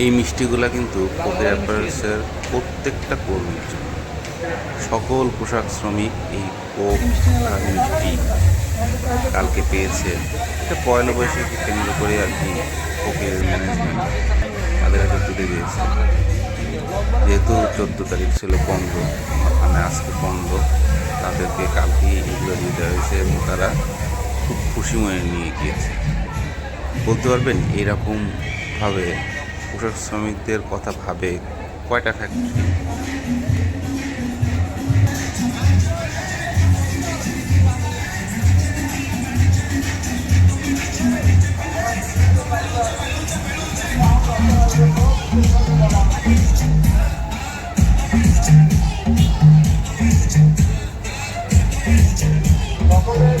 এই মিষ্টিগুলো কিন্তু কোকের অ্যাপারেলসের প্রত্যেকটা কর্মীর জন্য। সকল পোশাক শ্রমিক এই কোক মিষ্টি কালকে পেয়েছে। এটা পয়লা বৈশাখী কেন্দ্র করে আর কি কোকের ম্যানেজমেন্ট তাদের হাতে তুলে দিয়েছে। যেহেতু চোদ্দ তারিখ ছিল বন্ধ মানে আজকে বন্ধ, তাদেরকে কালকে এগুলো দিয়ে দেওয়া হয়েছে এবং তারা খুব খুশি মনে নিয়ে গিয়েছে। বলতে পারবেন, এরকমভাবে পোশাক শ্রমিকদের কথা ভাবে কয়টা ফ্যাক্টরি সকলের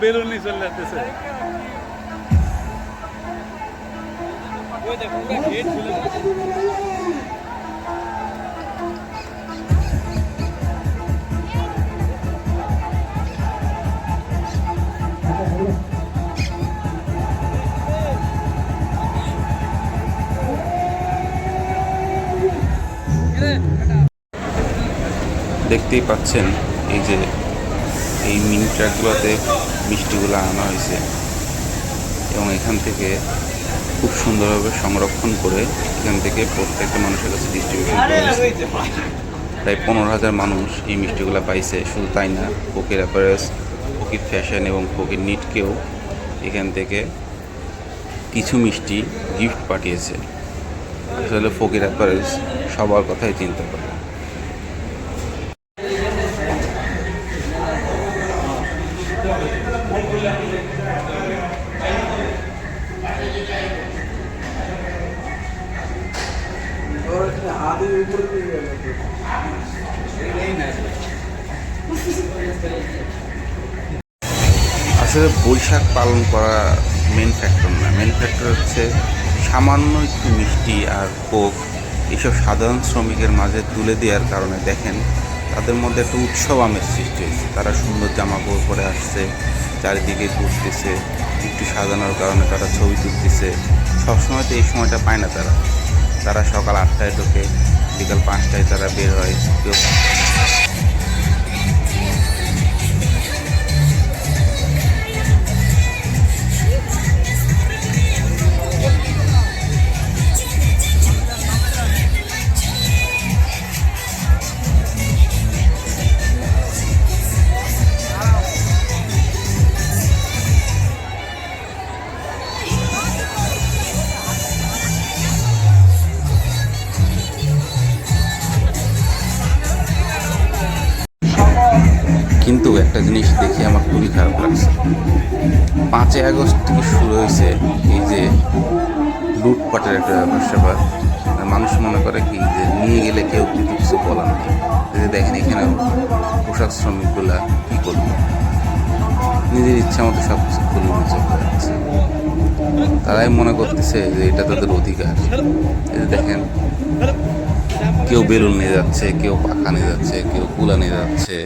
বেলুন নিয়ে চলে যাচ্ছে দেখতেই পাচ্ছেন এই যে এই মিনি ট্র্যাকগুলোতে মিষ্টিগুলো আনা হয়েছে। এবং এখান থেকে খুব সুন্দরভাবে সংরক্ষণ করে এখান থেকে প্রত্যেকটা মানুষের কাছে ডিস্ট্রিবিউশন করা হয়েছে প্রায় পনেরো হাজার মানুষ এই মিষ্টিগুলো পাইছে। শুধু তাই না কোকের অ্যাপারেলস কোকির ফ্যাশন এবং কোকির নিটকেও এখান থেকে কিছু মিষ্টি গিফট পাঠিয়েছে। আসলে ফকির অ্যাপারেলস সবার কথাই চিন্তা করে। আসলে বৈশাখ পালন করা মেন ফ্যাক্টর না। মেন ফ্যাক্টর হচ্ছে সামান্য একটু মিষ্টি আর কোক এইসব সাধারণ শ্রমিকের মাঝে তুলে দেওয়ার কারণে দেখেন, তাদের মধ্যে একটা উৎসব আমের সৃষ্টি হয়েছে। তারা সুন্দর জামা কাপড় পরে আসছে, চারিদিকে ঘুরতেছে, একটু সাজানোর কারণে তারা ছবি তুলতেছে। সবসময় তো এই সময়টা পায় না তারা। তারা সকাল আটটায় ঢোকে বিকাল পাঁচটায় তারা বের হয়। কেউ কিন্তু একটা জিনিস দেখে আমার খুবই খারাপ লাগছে। পাঁচই আগস্ট থেকে শুরু হয়েছে এই যে লুটপাটের একটা ব্যাপার মানুষ মনে করে কি যে নিয়ে গেলে কেউ কিন্তু কিছু বলার নেই যে দেখেন এখানে পোশাক শ্রমিকগুলা কী করবে? নিজের ইচ্ছা মতো সব কিছু খুলে নিয়ে চলে যাচ্ছে। তারাই মনে করতেছে যে এটা তাদের অধিকার। দেখেন কেউ বেলুন নিয়ে যাচ্ছে কেউ পাখা নিয়ে যাচ্ছে কেউ কুলা নিয়ে যাচ্ছে।